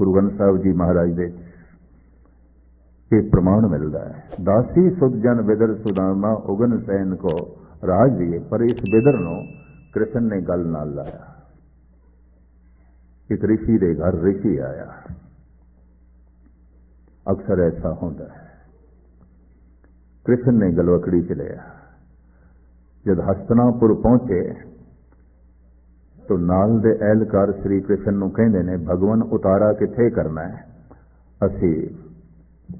ਗੁਰੂ ਗ੍ਰੰਥ ਸਾਹਿਬ ਜੀ ਮਹਾਰਾਜ ਦੇ ਇਹ ਪ੍ਰਮਾਣ ਮਿਲਦਾ ਹੈ। ਦਾਸੀ ਸੁਧ ਜਨ ਵਿਦਰ ਸੁਦਾਮਾ ਉਗਨ ਸੈਨ ਕੋ ਰਾਜ ਦੀਏ, ਪਰ ਇਸ ਵਿਦਰ ਨੂੰ ਕ੍ਰਿਸ਼ਨ ਨੇ ਗੱਲ ਨਾਲ ਲਾਇਆ। ਇੱਕ ਰਿਸ਼ੀ ਦੇ ਘਰ ਰਿਸ਼ੀ ਆਇਆ। ਅਕਸਰ ਐਸਾ ਹੁੰਦਾ ਹੈ। ਕ੍ਰਿਸ਼ਨ ਨੇ ਗਲਵਕੜੀ ਚ ਲਿਆ। ਜਦ ਹਸਤਨਾਪੁਰ ਪਹੁੰਚੇ ਤੋ ਨਾਲ ਦੇ ਅਹਿਲਕਾਰ ਸ੍ਰੀ ਕ੍ਰਿਸ਼ਨ ਨੂੰ ਕਹਿੰਦੇ ਨੇ, ਭਗਵਾਨ, ਉਤਾਰਾ ਕਿੱਥੇ ਕਰਨਾ ਹੈ? ਅਸੀਂ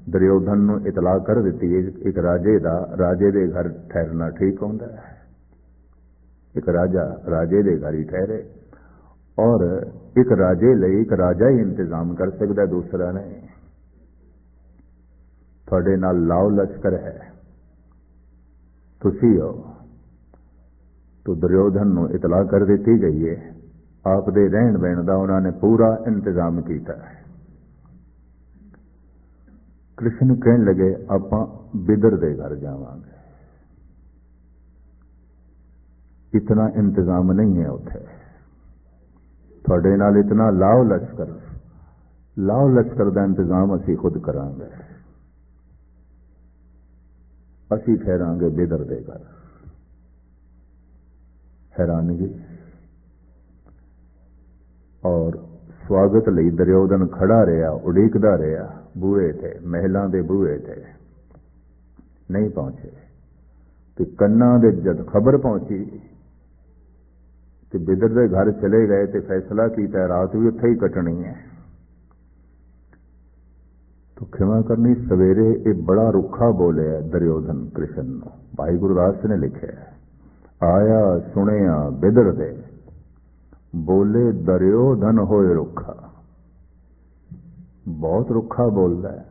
ਦਰਯੋਧਨ ਨੂੰ ਇਤਲਾਹ ਕਰ ਦਿੱਤੀ, ਇੱਕ ਰਾਜੇ ਦਾ, ਰਾਜੇ ਦੇ ਘਰ ਠਹਿਰਨਾ ਠੀਕ ਹੁੰਦਾ ਹੈ। ਇੱਕ ਰਾਜਾ ਰਾਜੇ ਦੇ ਘਰ ਹੀ ਠਹਿਰੇ ਔਰ ਇੱਕ ਰਾਜੇ ਲਈ ਇੱਕ ਰਾਜਾ ਹੀ ਇੰਤਜ਼ਾਮ ਕਰ ਸਕਦਾ, ਦੂਸਰਾ ਨਹੀਂ। ਤੁਹਾਡੇ ਨਾਲ ਲਾਉ ਲਸ਼ਕਰ ਹੈ। ਤੁਸੀਂ ਹੋ ਤੋ ਦਰਯੋਧਨ ਨੂੰ ਇਤਲਾਹ ਕਰ ਦਿੱਤੀ ਗਈ ਹੈ ਆਪ ਦੇ ਰਹਿਣ ਬਹਿਣ ਦਾ ਉਹਨਾਂ ਨੇ ਪੂਰਾ ਇੰਤਜ਼ਾਮ ਕੀਤਾ। ਹੈ ਕ੍ਰਿਸ਼ਨ ਕਹਿਣ ਲੱਗੇ, ਆਪਾਂ ਬਿਦਰ ਦੇ ਘਰ ਜਾਵਾਂਗੇ। ਇਤਨਾ ਇੰਤਜ਼ਾਮ ਨਹੀਂ ਹੈ ਉੱਥੇ। ਤੁਹਾਡੇ ਨਾਲ ਇਤਨਾ ਲਾਉ ਲਸ਼ਕਰ ਲਾਉ ਲਸ਼ਕਰ ਦਾ ਇੰਤਜ਼ਾਮ ਅਸੀਂ ਖੁਦ ਕਰਾਂਗੇ। ਅਸੀਂ ਠਹਿਰਾਂਗੇ ਬਿਦਰ ਦੇ ਘਰ। ਹੈਰਾਨਗੀ। ਔਰ ਸਵਾਗਤ ਲਈ ਦਰਿਓਦਨ ਖੜਾ ਰਿਹਾ, ਉਡੀਕਦਾ ਰਿਹਾ, ਬੂਹੇ ਤੇ, ਮਹਿਲਾਂ ਦੇ ਬੂਹੇ ਤੇ। ਨਹੀਂ ਪਹੁੰਚੇ। ਤੇ ਕੰਨਾਂ ਦੇ ਜਦ ਖਬਰ ਪਹੁੰਚੀ, ਤੇ ਬਿਦਰ ਦੇ ਘਰ ਚਲੇ ਗਏ, ਤੇ ਫੈਸਲਾ ਕੀਤਾ, ਰਾਤ ਵੀ ਉੱਥੇ ਹੀ ਕੱਟਣੀ ਹੈ। ਤੋ ਖਿਮਾ ਕਰਨੀ, ਸਵੇਰੇ ਇਹ ਬੜਾ ਰੁੱਖਾ ਬੋਲਿਆ ਦਰਿਓਦਨ ਕ੍ਰਿਸ਼ਨ ਨੂੰ। ਭਾਈ ਗੁਰਦਾਸ ਨੇ ਲਿਖਿਆ ਆਇਆ ਸੁਣਿਆ ਬਿਦਰ ਦੇ। ਬੋਲੇ ਦਰਿਓ ਧਨ ਹੋਏ ਰੁੱਖਾ। ਬਹੁਤ ਰੁੱਖਾ ਬੋਲਦਾ ਹੈ।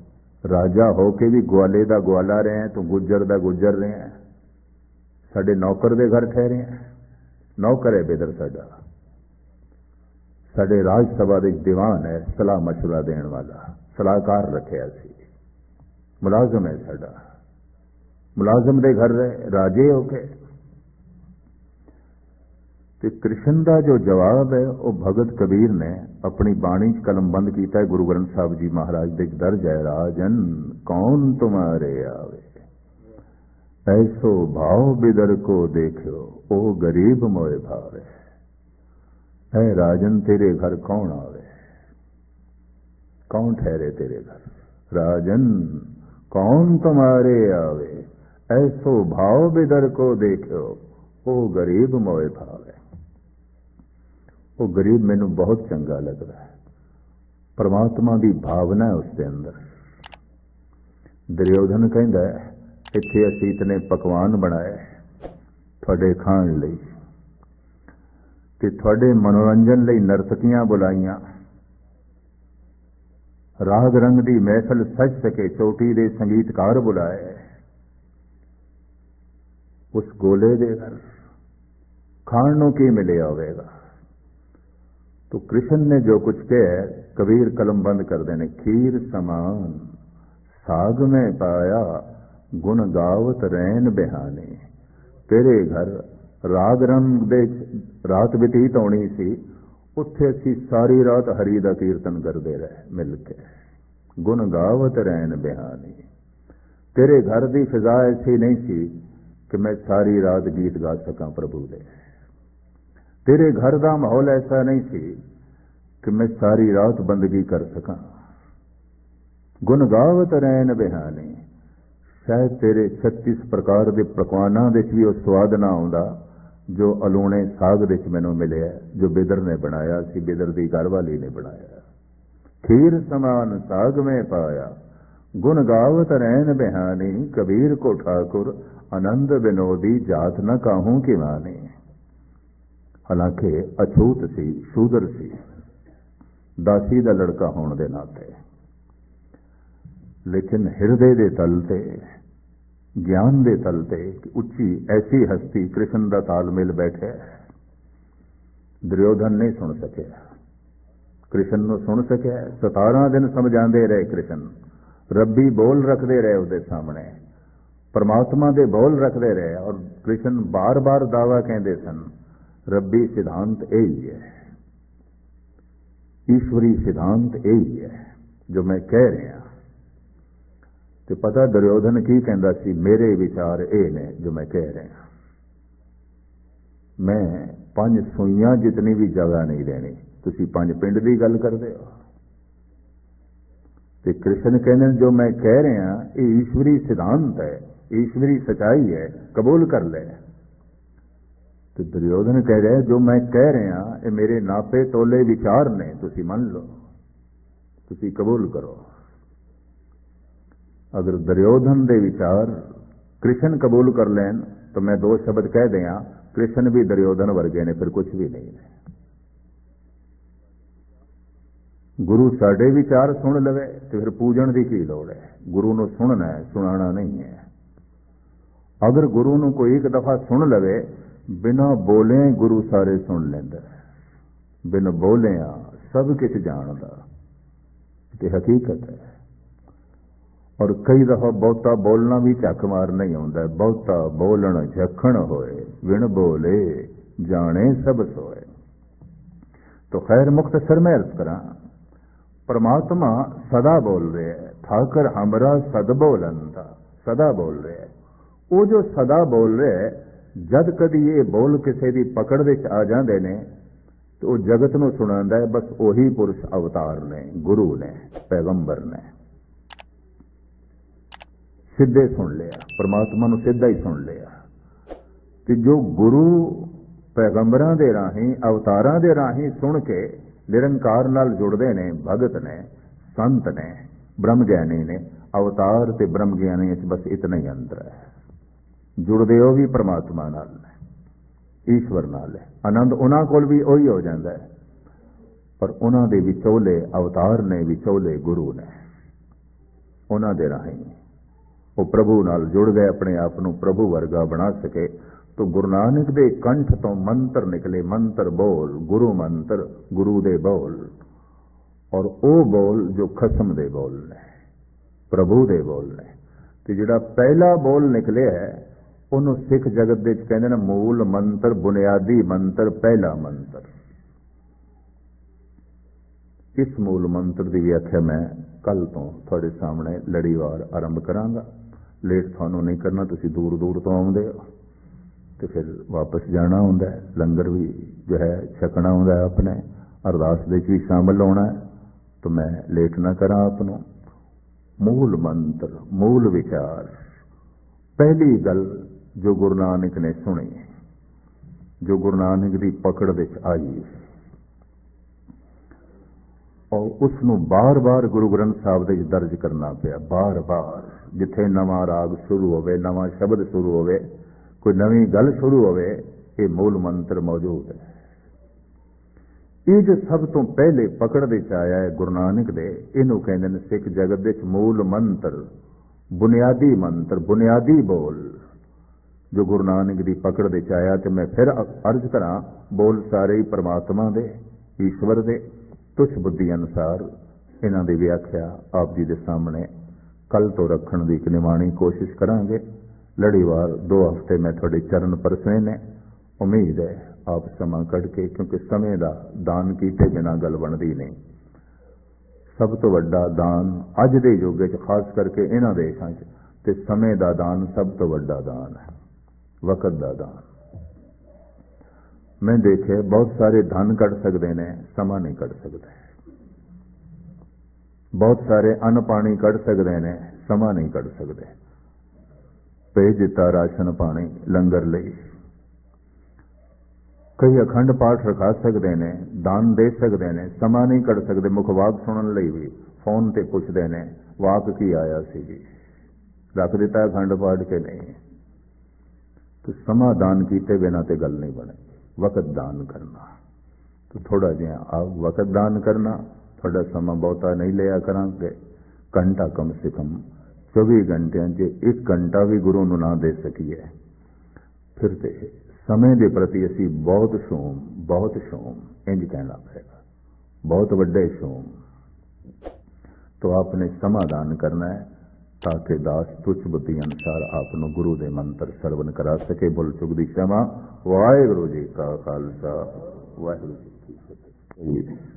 ਰਾਜਾ ਹੋ ਕੇ ਵੀ ਗਵਾਲੇ ਦਾ ਗਵਾਲਾ ਰਿਹਾ, ਤੂੰ ਗੁੱਜਰ ਦਾ ਗੁੱਜਰ ਰਿਹਾ ਸਾਡੇ ਨੌਕਰ ਦੇ ਘਰ ਠਹਿਰੇ ਨੌਕਰ ਹੈ ਬਿਦਰ ਸਾਡਾ। ਸਾਡੇ ਰਾਜ ਸਭਾ ਦੇ ਦੀਵਾਨ ਹੈ, ਸਲਾਹ ਮਸ਼ਵਰਾ ਦੇਣ ਵਾਲਾ। ਸਲਾਹਕਾਰ ਰੱਖਿਆ ਸੀ। ਮੁਲਾਜ਼ਮ ਹੈ ਸਾਡਾ। ਮੁਲਾਜ਼ਮ ਦੇ ਘਰ ਰਹੇ ਰਾਜੇ ਹੋ ਕੇ। ਤੇ ਕ੍ਰਿਸ਼ਨ ਦਾ ਜੋ ਜਵਾਬ ਹੈ, ਉਹ ਭਗਤ ਕਬੀਰ ਨੇ ਆਪਣੀ ਬਾਣੀ 'ਚ ਕਲਮਬੰਦ ਕੀਤਾ ਹੈ, ਗੁਰੂ ਗ੍ਰੰਥ ਸਾਹਿਬ ਜੀ ਮਹਾਰਾਜ ਦੇ ਦਰਜ ਹੈ ਰਾਜਨ, ਕੌਣ ਤੁਮਾਰੇ ਆਵੇ? ਐਸੋ ਭਾਵ ਬਿਦਰ ਕੋ ਦੇਖਿਓ ਉਹ ਗਰੀਬ ਮੋਏ ਭਾਵੇ। ਐ ਰਾਜਨ, ਤੇਰੇ ਘਰ ਕੌਣ ਆਵੇ? ਕੌਣ ਠਹਿਰੇ ਤੇਰੇ ਘਰ? ਰਾਜਨ, ਕੌਣ ਤੁਮਾਰੇ ਆਵੇ? ਐਸੋ ਭਾਵ ਬਿਦਰ ਕੋ ਦੇਖਿਓ ਉਹ ਗਰੀਬ ਮੋਏ ਭਾਵੇ। ਉਹ ਗਰੀਬ ਮੈਨੂੰ ਬਹੁਤ ਚੰਗਾ ਲੱਗਦਾ ਹੈ। ਪਰਮਾਤਮਾ ਦੀ ਭਾਵਨਾ ਹੈ ਉਸ ਦੇ ਅੰਦਰ। ਦਰਯੋਧਨ ਕਹਿੰਦਾ ਹੈ, ਇੱਥੇ ਅਸੀਂ ਇਤਨੇ ਪਕਵਾਨ ਬਣਾਏ ਤੁਹਾਡੇ ਖਾਣ ਲਈ ਤੇ ਤੁਹਾਡੇ ਮਨੋਰੰਜਨ ਲਈ ਨਰਤਕੀਆਂ ਬੁਲਾਈਆਂ। ਰਾਗ ਰੰਗ ਦੀ ਮਹਿਫਲ ਸੱਜ ਸਕੇ, ਚੋਟੀ ਦੇ ਸੰਗੀਤਕਾਰ ਬੁਲਾਏ। ਉਸ ਗੋਲੇ ਦੇ ਘਰ ਖਾਣ ਨੂੰ ਕੀ ਮਿਲਿਆ ਹੋਵੇਗਾ? तो कृष्ण ने जो कुछ किया कबीर कलम बंद कर देने खीर समान साग में पाया गुण गावत रैन बिहाने तेरे घर ਰਾਗ ਰੰਗ ਦੇ ਰਾਤ ਬਤੀਤ ਹੋਣੀ ਸੀ ਉੱਥੇ ਅਸੀਂ ਸਾਰੀ ਰਾਤ ਹਰੀ ਦਾ ਕੀਰਤਨ ਕਰਦੇ ਰਹੇ ਮਿਲ ਕੇ ਗੁਣ ਗਾਵਤ ਰਹਿਣ ਬਿਹਾਨੀ ਤੇਰੇ ਘਰ ਦੀ ਫਿਜ਼ਾ ਐਸੀ ਨਹੀਂ ਸੀ ਕਿ ਮੈਂ ਸਾਰੀ ਰਾਤ ਗੀਤ ਗਾ ਸਕਾਂ ਪ੍ਰਭੂ ਦੇ ਤੇਰੇ ਘਰ ਦਾ ਮਾਹੌਲ ਐਸਾ ਨਹੀਂ ਸੀ ਕਿ ਮੈਂ ਸਾਰੀ ਰਾਤ ਬੰਦਗੀ ਕਰ ਸਕਾਂ। ਗੁਣ ਗਾਵਤ ਰਹਿਣ ਬਿਹਾਨੀ ਸ਼ਾਇਦ ਤੇਰੇ 36 ਪ੍ਰਕਾਰ ਦੇ ਪਕਵਾਨਾਂ ਵਿੱਚ ਵੀ ਉਹ ਸਵਾਦ ਨਾ ਆਉਂਦਾ, ਜੋ ਅਲੂਣੇ ਸਾਗ ਵਿੱਚ ਮੈਨੂੰ ਮਿਲਿਆ, ਜੋ ਬਿਦਰ ਨੇ ਬਣਾਇਆ ਸੀ, ਬਿਦਰ ਦੀ ਘਰਵਾਲੀ ਨੇ ਬਣਾਇਆ। ਖੀਰ ਸਮਾਨ ਸਾਗ ਮੈਂ ਪਾਇਆ, ਗੁਣ ਗਾਵਤ ਰਹਿਣ ਬਿਹਾਨੀ, ਕਬੀਰ ਕੋ ਠਾਕੁਰ, ਆਨੰਦ ਬਿਨੋਦੀ ਜਾਤ ਨ ਕਾਹੂ ਕਿ ਮਾਨੇ ਹਾਲਾਂਕਿ ਅਛੂਤ ਸੀ, ਸ਼ੂਦਰ ਸੀ। ਦਾਸੀ ਦਾ ਲੜਕਾ ਹੋਣ ਦੇ ਨਾਤੇ। ਲੇਕਿਨ ਹਿਰਦੇ ਦੇ ਤਲ ਤੇ, ਗਿਆਨ ਦੇ ਤਲ ਤੇ ਉੱਚੀ, ਐਸੀ ਹਸਤੀ ਕ੍ਰਿਸ਼ਨ ਦਾ ਤਾਲਮੇਲ ਬੈਠਿਆ। ਦੁਰਯੋਧਨ ਨਹੀਂ ਸੁਣ ਸਕਿਆ। ਕ੍ਰਿਸ਼ਨ ਨੂੰ ਸੁਣ ਸਕਿਆ। 17 ਦਿਨ ਸਮਝਾਉਂਦੇ ਰਹੇ ਕ੍ਰਿਸ਼ਨ। ਰੱਬੀ ਬੋਲ ਰੱਖਦੇ ਰਹੇ ਉਹਦੇ ਸਾਹਮਣੇ। ਪਰਮਾਤਮਾ ਦੇ ਬੋਲ ਰੱਖਦੇ ਰਹੇ ਔਰ ਕ੍ਰਿਸ਼ਨ ਬਾਰ-ਬਾਰ ਦਾਵਾ ਕਹਿੰਦੇ ਸਨ ਰੱਬੀ ਸਿਧਾਂਤ ਇਹ ਹੀ। ਹੈ ਈਸ਼ਵਰੀ ਸਿਧਾਂਤ ਇਹ ਹੀ ਹੈ ਜੋ ਮੈਂ ਕਹਿ ਰਿਹਾ। ਤੇ ਪਤਾ ਦੁਰਯੋਧਨ ਕੀ ਕਹਿੰਦਾ ਸੀ? ਮੇਰੇ ਵਿਚਾਰ ਇਹ ਨੇ, ਜੋ ਮੈਂ ਕਹਿ ਰਿਹਾ। ਮੈਂ ਪੰਜ ਸੂਈਆਂ ਜਿਤਨੀ ਵੀ ਜਗ੍ਹਾ ਨਹੀਂ ਦੇਣੀ ਤੁਸੀਂ ਪੰਜ ਪਿੰਡ ਦੀ ਗੱਲ ਕਰਦੇ ਹੋ। ਤੇ ਕ੍ਰਿਸ਼ਨ ਕਹਿੰਦੇ ਜੋ ਮੈਂ ਕਹਿ ਰਿਹਾ, ਇਹ ਈਸ਼ਵਰੀ ਸਿਧਾਂਤ ਹੈ, ਈਸ਼ਵਰੀ ਸਚਾਈ ਹੈ, ਕਬੂਲ ਕਰ ਲੈ। ਤੇ ਦੁਰਯੋਧਨ ਕਹਿ ਰਿਹਾ, ਜੋ ਮੈਂ ਕਹਿ ਰਿਹਾ, ਇਹ ਮੇਰੇ ਨਾਪੇ ਟੋਲੇ ਵਿਚਾਰ ਨੇ, ਤੁਸੀਂ ਮੰਨ ਲਓ। ਤੁਸੀਂ ਕਬੂਲ ਕਰੋ। ਅਗਰ ਦੁਰਯੋਧਨ ਦੇ ਵਿਚਾਰ ਕ੍ਰਿਸ਼ਨ ਕਬੂਲ ਕਰ ਲੈਣ, ਤਾਂ ਮੈਂ ਦੋ ਸ਼ਬਦ ਕਹਿ ਦਿਆਂ, ਕ੍ਰਿਸ਼ਨ ਵੀ ਦੁਰਯੋਧਨ ਵਰਗੇ ਨੇ, ਫਿਰ ਕੁਝ ਵੀ ਨਹੀਂ ਨੇ। ਗੁਰੂ ਸਾਡੇ ਵਿਚਾਰ ਸੁਣ ਲਵੇ, ਤੇ ਫਿਰ ਪੂਜਣ ਦੀ ਕੀ ਲੋੜ ਹੈ? ਗੁਰੂ ਨੂੰ ਸੁਣਨਾ ਹੈ ਸੁਣਾਣਾ ਨਹੀਂ ਹੈ। ਅਗਰ ਗੁਰੂ ਨੂੰ ਕੋਈ ਇੱਕ ਦਫਾ ਸੁਣ ਲਵੇ ਬਿਨਾ ਬੋਲੇ ਗੁਰੂ ਸਾਰੇ ਸੁਣ ਲੈਂਦਾ ਬਿਨ ਬੋਲਿਆ ਸਭ ਕੁਝ ਜਾਣਦਾ। ਤੇ ਹਕੀਕਤ ਹੈ। ਔਰ ਕਈ ਦਫਾ ਬਹੁਤਾ ਬੋਲਣਾ ਵੀ ਝੱਕ ਮਾਰ ਨਹੀਂ ਆਉਂਦਾ। ਬਹੁਤਾ ਬੋਲਣ ਝੱਖਣ ਹੋਏ ਵਿਣ ਬੋਲੇ ਜਾਣੇ ਸਭ ਸੋਏ। ਤੋ ਖੈਰ ਮੁਖਤਸਰ ਮੈਂ ਅਰਜ਼ ਕਰਾਂ, ਪਰਮਾਤਮਾ ਸਦਾ ਬੋਲ ਰਿਹਾ ਹੈ। ਠਾਕਰ ਹਮਰਾ ਸਦ ਬੋਲੰਦਾ, ਸਦਾ ਬੋਲ ਰਿਹਾ ਹੈ। ਉਹ ਜੋ ਸਦਾ ਬੋਲ ਰਿਹਾ ਹੈ ਜਦ ਕਦੀ ਇਹ ਬੋਲ ਕਿਸੇ ਦੀ ਪਕੜ ਵਿੱਚ ਆ ਜਾਂਦੇ ਨੇ, ਤੇ ਉਹ ਜਗਤ ਨੂੰ ਸੁਣਾਉਂਦਾ ਹੈ, ਬਸ ਉਹੀ ਪੁਰਸ਼ ਅਵਤਾਰ ਨੇ, ਗੁਰੂ ਨੇ, ਪੈਗੰਬਰ ਨੇ। ਸਿੱਧੇ ਸੁਣ ਲਿਆ, ਪਰਮਾਤਮਾ ਨੂੰ ਸਿੱਧਾ ਹੀ ਸੁਣ ਲਿਆ। ਤੇ ਜੋ ਗੁਰੂ ਪੈਗੰਬਰਾਂ ਦੇ ਰਾਹੀਂ, ਅਵਤਾਰਾਂ ਦੇ ਰਾਹੀਂ ਸੁਣ ਕੇ ਨਿਰੰਕਾਰ ਨਾਲ ਜੁੜਦੇ ਨੇ, ਭਗਤ ਨੇ, ਸੰਤ ਨੇ ਬ੍ਰਹਮ ਗਿਆਨੀ ਨੇ, ਅਵਤਾਰ ਤੇ ਬ੍ਰਹਮ ਗਿਆਨੀ ਵਿੱਚ ਬਸ ਇਤਨਾ ਹੀ ਅੰਤਰ ਹੈ। ਜੁੜਦੇ ਹੋ ਵੀ ਪਰਮਾਤਮਾ ਨਾਲ ਨੇ, ਈਸ਼ਵਰ ਨਾਲ ਹੈ। ਆਨੰਦ ਉਹਨਾਂ ਕੋਲ ਵੀ ਉਹੀ ਹੋ ਜਾਂਦਾ ਹੈ। ਪਰ ਉਹਨਾਂ ਦੇ ਵਿਚੋਲੇ ਅਵਤਾਰ ਨੇ, ਵਿਚੋਲੇ ਗੁਰੂ ਨੇ। ਉਹਨਾਂ ਦੇ ਰਾਹੀਂ ਉਹ ਪ੍ਰਭੂ ਨਾਲ ਜੁੜ ਗਏ, ਆਪਣੇ ਆਪ ਨੂੰ ਪ੍ਰਭੂ ਵਰਗਾ ਬਣਾ ਸਕੇ। ਤੋ ਗੁਰੂ ਨਾਨਕ ਦੇ ਕੰਠ ਤੋਂ ਮੰਤਰ ਨਿਕਲੇ, ਮੰਤਰ ਬੋਲ, ਗੁਰੂ ਮੰਤਰ, ਗੁਰੂ ਦੇ ਬੋਲ। ਔਰ ਉਹ ਬੋਲ ਜੋ ਖਸਮ ਦੇ ਬੋਲ ਨੇ, ਪ੍ਰਭੂ ਦੇ ਬੋਲ ਨੇ। ਤੇ ਜਿਹੜਾ ਪਹਿਲਾ ਬੋਲ ਨਿਕਲਿਆ ਹੈ ਉਹਨੂੰ ਸਿੱਖ ਜਗਤ ਦੇ ਵਿੱਚ ਕਹਿੰਦੇ ਨੇ ਮੂਲ ਮੰਤਰ, ਬੁਨਿਆਦੀ ਮੰਤਰ, ਪਹਿਲਾ ਮੰਤਰ। ਇਸ ਮੂਲ ਮੰਤਰ ਦੀ ਵਿਆਖਿਆ ਮੈਂ ਕੱਲ ਤੋਂ ਤੁਹਾਡੇ ਸਾਹਮਣੇ ਲੜੀਵਾਰ ਆਰੰਭ ਕਰਾਂਗਾ। ਲੇਟ ਤੁਹਾਨੂੰ ਨਹੀਂ ਕਰਨਾ, ਤੁਸੀਂ ਦੂਰ ਦੂਰ ਤੋਂ ਆਉਂਦੇ ਹੋ। ਤੇ ਫਿਰ ਵਾਪਸ ਜਾਣਾ ਹੁੰਦਾ ਲੰਗਰ ਵੀ ਜੋ ਹੈ, ਛਕਣਾ ਹੁੰਦਾ ਆਪਣੇ। ਅਰਦਾਸ ਦੇ ਵਿੱਚ ਵੀ ਸ਼ਾਮਲ ਹੋਣਾ ਤਾਂ ਮੈਂ ਲੇਟ ਨਾ ਕਰਾਂ ਆਪ ਨੂੰ। ਮੂਲ ਮੰਤਰ, ਮੂਲ ਵਿਚਾਰ। ਪਹਿਲੀ ਗੱਲ ਜੋ ਗੁਰੂ ਨਾਨਕ ਨੇ ਸੁਣੀ, ਜੋ ਗੁਰੂ ਨਾਨਕ ਦੀ ਪਕੜ ਵਿੱਚ ਆਈ ਔਰ ਉਸ ਨੂੰ ਬਾਰ-ਬਾਰ ਗੁਰੂ ਗ੍ਰੰਥ ਸਾਹਿਬ ਦੇ ਵਿੱਚ ਦਰਜ ਕਰਨਾ ਪਿਆ, ਬਾਰ-ਬਾਰ, ਜਿੱਥੇ ਨਵਾਂ ਰਾਗ ਸ਼ੁਰੂ ਹੋਵੇ, ਨਵਾਂ ਸ਼ਬਦ ਸ਼ੁਰੂ ਹੋਵੇ, ਕੋਈ ਨਵੀਂ ਗੱਲ ਸ਼ੁਰੂ ਹੋਵੇ, ਇਹ ਮੂਲ ਮੰਤਰ ਮੌਜੂਦ ਹੈ। ਇਹ ਜੋ ਸਭ ਤੋਂ ਪਹਿਲੇ ਪਕੜ ਵਿੱਚ ਆਇਆ ਹੈ ਗੁਰੂ ਨਾਨਕ ਦੇ, ਇਹਨੂੰ ਕਹਿੰਦੇ ਨੇ ਸਿੱਖ ਜਗਤ ਵਿੱਚ ਮੂਲ ਮੰਤਰ, ਬੁਨਿਆਦੀ ਮੰਤਰ, ਬੁਨਿਆਦੀ ਬੋਲ। ਜੋ ਗੁਰੂ ਨਾਨਕ ਦੀ ਪਕੜ ਵਿੱਚ ਆਇਆ ਤੇ ਮੈਂ ਫਿਰ ਅਰਜ਼ ਕਰਾਂ, ਬੋਲ ਸਾਰੇ ਪ੍ਰਮਾਤਮਾ ਦੇ, ਈਸ਼ਵਰ ਦੇ, ਤੁਛ ਬੁੱਧੀ ਅਨੁਸਾਰ। ਇਹਨਾਂ ਦੀ ਵਿਆਖਿਆ ਆਪ ਜੀ ਦੇ ਸਾਹਮਣੇ। ਕੱਲ ਤੋਂ ਰੱਖਣ ਦੀ ਇੱਕ ਨਿਮਾਣੀ ਕੋਸ਼ਿਸ਼ ਕਰਾਂਗੇ। ਲੜੀਵਾਰ ਦੋ ਹਫ਼ਤੇ ਮੈਂ ਤੁਹਾਡੇ ਚਰਨ ਪਰਸਵੇਂ ਨੇ ਉਮੀਦ ਹੈ ਆਪ ਸਮਾਂ ਕੱਢ ਕੇ, ਕਿਉਂਕਿ ਸਮੇਂ ਦਾ ਦਾਨ ਕੀਤੇ ਬਿਨਾਂ ਗੱਲ ਬਣਦੀ ਨਹੀਂ। ਸਭ ਤੋਂ ਵੱਡਾ ਦਾਨ ਅੱਜ ਦੇ ਯੁੱਗ ਵਿੱਚ, ਖਾਸ ਕਰਕੇ ਇਹਨਾਂ ਦੇਸ਼ਾਂ 'ਚ, ਤੇ ਸਮੇਂ ਦਾ ਦਾਨ ਸਭ ਤੋਂ ਵੱਡਾ ਦਾਨ ਹੈ। ਵਕਤ ਦਾ ਦਾਨ। ਮੈਂ ਦੇਖਿਆ ਬਹੁਤ ਸਾਰੇ ਧਨ ਕੱਢ ਸਕਦੇ ਨੇ, ਸਮਾਂ ਨਹੀਂ ਕੱਢ ਸਕਦੇ। ਬਹੁਤ ਸਾਰੇ ਅੰਨ ਪਾਣੀ ਕੱਢ ਸਕਦੇ ਨੇ, ਸਮਾਂ ਨਹੀਂ ਕੱਢ ਸਕਦੇ। ਭੇਜ ਦਿੱਤਾ ਰਾਸ਼ਨ ਪਾਣੀ ਲੰਗਰ ਲਈ। ਕਈ ਅਖੰਡ ਪਾਠ ਰਖਾ ਸਕਦੇ ਨੇ, ਦਾਨ ਦੇ ਸਕਦੇ ਨੇ, ਸਮਾਂ ਨਹੀਂ ਕੱਢ ਸਕਦੇ। ਮੁਖਵਾਕ ਸੁਣਨ ਲਈ ਵੀ ਫੋਨ ਤੇ ਪੁੱਛਦੇ ਨੇ, ਵਾਕ ਕੀ ਆਇਆ ਸੀ ਜੀ? ਰੱਖ ਦਿੱਤਾ ਅਖੰਡ ਪਾਠ ਕੇ ਨਹੀਂ। ਤੇ ਸਮਾਂ ਦਾਨ ਕੀਤੇ ਬਿਨਾ ਤੇ ਗੱਲ ਨਹੀਂ ਬਣੇ। ਵਕਤ ਦਾਨ ਕਰਨਾ। ਤੋ ਥੋੜਾ ਜਿਹਾ ਆ ਵਕਤ ਦਾਨ ਕਰਨਾ। ਤੁਹਾਡਾ ਸਮਾਂ ਬਹੁਤਾ ਨਹੀਂ ਲਿਆ ਕਰਾਂਗੇ। ਘੰਟਾ ਕਮ ਸੇ ਕਮ 24 ਘੰਟਿਆਂ 'ਚ ਇੱਕ ਘੰਟਾ ਵੀ ਗੁਰੂ ਨੂੰ ਨਾ ਦੇ ਸਕੀਏ। ਫਿਰ ਤੇ ਸਮੇਂ ਦੇ ਪ੍ਰਤੀ ਅਸੀਂ ਬਹੁਤ ਸ਼ੋਮ ਬਹੁਤ ਸ਼ੋਮ, ਇੰਜ ਕਹਿਣਾ ਪਏਗਾ। ਬਹੁਤ ਵੱਡੇ ਸ਼ੋਮ। ਤੋ ਆਪਨੇ ਸਮਾਦਾਨ ਕਰਨਾ ਹੈ। ਤਾਂ ਕਿ ਦਾਸ ਤੁਛ ਬੁੱਧੀ ਅਨਸਾਰ ਆਪ ਨੂੰ ਗੁਰੂ ਦੇ ਮੰਤਰ ਸਰਵਨ ਕਰਾ ਸਕੇ। ਬੁੱਲ ਚੁੱਕ ਦੀ ਸ਼ਮਾ ਵਾਹਿਗੁਰੂ ਜੀ ਕਾ ਖਾਲਸਾ। ਵਾਹਿਗੁਰੂ ਜੀ ਕੀ ਫਤਿਹ।